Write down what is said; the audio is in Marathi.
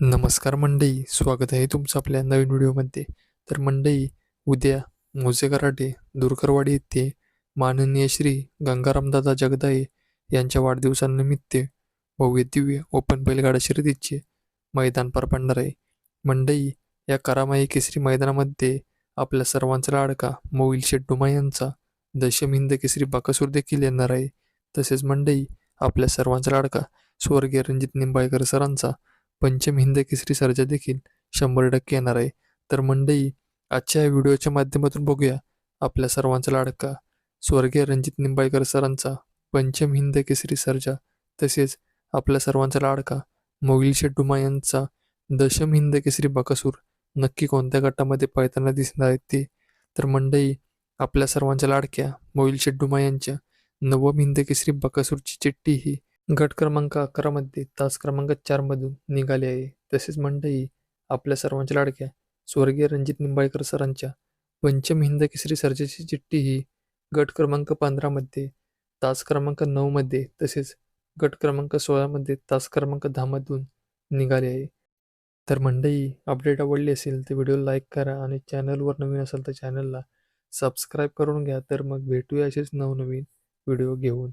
नमस्कार मंडई स्वागत आहे तुमचं आपल्या नवीन व्हिडिओमध्ये. तर मंडई उद्या मोजे कराटे दुरकरवाडी येथे माननीय श्री गंगारामदादा जगदाळे यांच्या वाढदिवसानिमित्त भव्य दिव्य ओपन बैलगाडा शर्यतीचे मैदान पार पडणार आहे. मंडई या करामाई केसरी मैदानामध्ये आपल्या सर्वांचा लाडका मोविल शेड्डुमा यांचा दशम हिंद केसरी बाकासूर देखील येणार आहे. तसेच मंडई आपल्या सर्वांचा लाडका स्वर्गीय रणजित निंबाळकर सरांचा पंचम हिंद केसरी सर्जा देखील शंभर टक्के येणार आहे. तर मंडई आजच्या या व्हिडिओच्या माध्यमातून बघूया आपल्या सर्वांचा लाडका स्वर्गीय रणजित निंबाळकर सरांचा पंचम हिंद केसरी सर्जा तसेच आपल्या सर्वांचा लाडका मोगिल शेट्टुमा यांचा दशम हिंद केसरी बकासूर नक्की कोणत्या गटामध्ये पळताना दिसणार आहेत ते. तर मंडई आपल्या सर्वांच्या लाडक्या मोहिल शेड्डुमा यांच्या नवम हिंद केसरी बकासूरची चिठ्ठी ही गट क्रमांक अकरामध्ये तास क्रमांक चारमधून निघाले आहे. तसेच मंडई आपल्या सर्वांच्या लाडक्या स्वर्गीय रणजित निंबाळकर सरांच्या पंचम हिंद केसरी सर्जेची चिठ्ठी ही गट क्रमांक पंधरामध्ये तास क्रमांक नऊमध्ये तसेच गट क्रमांक सोळामध्ये तास क्रमांक दहामधून निघाले आहे. तर मंडई अपडेट आवडली असेल तर व्हिडिओ लाईक करा आणि चॅनलवर नवीन असेल तर चॅनलला सबस्क्राईब करून घ्या. तर मग भेटूया असेच नवनवीन व्हिडिओ घेऊन.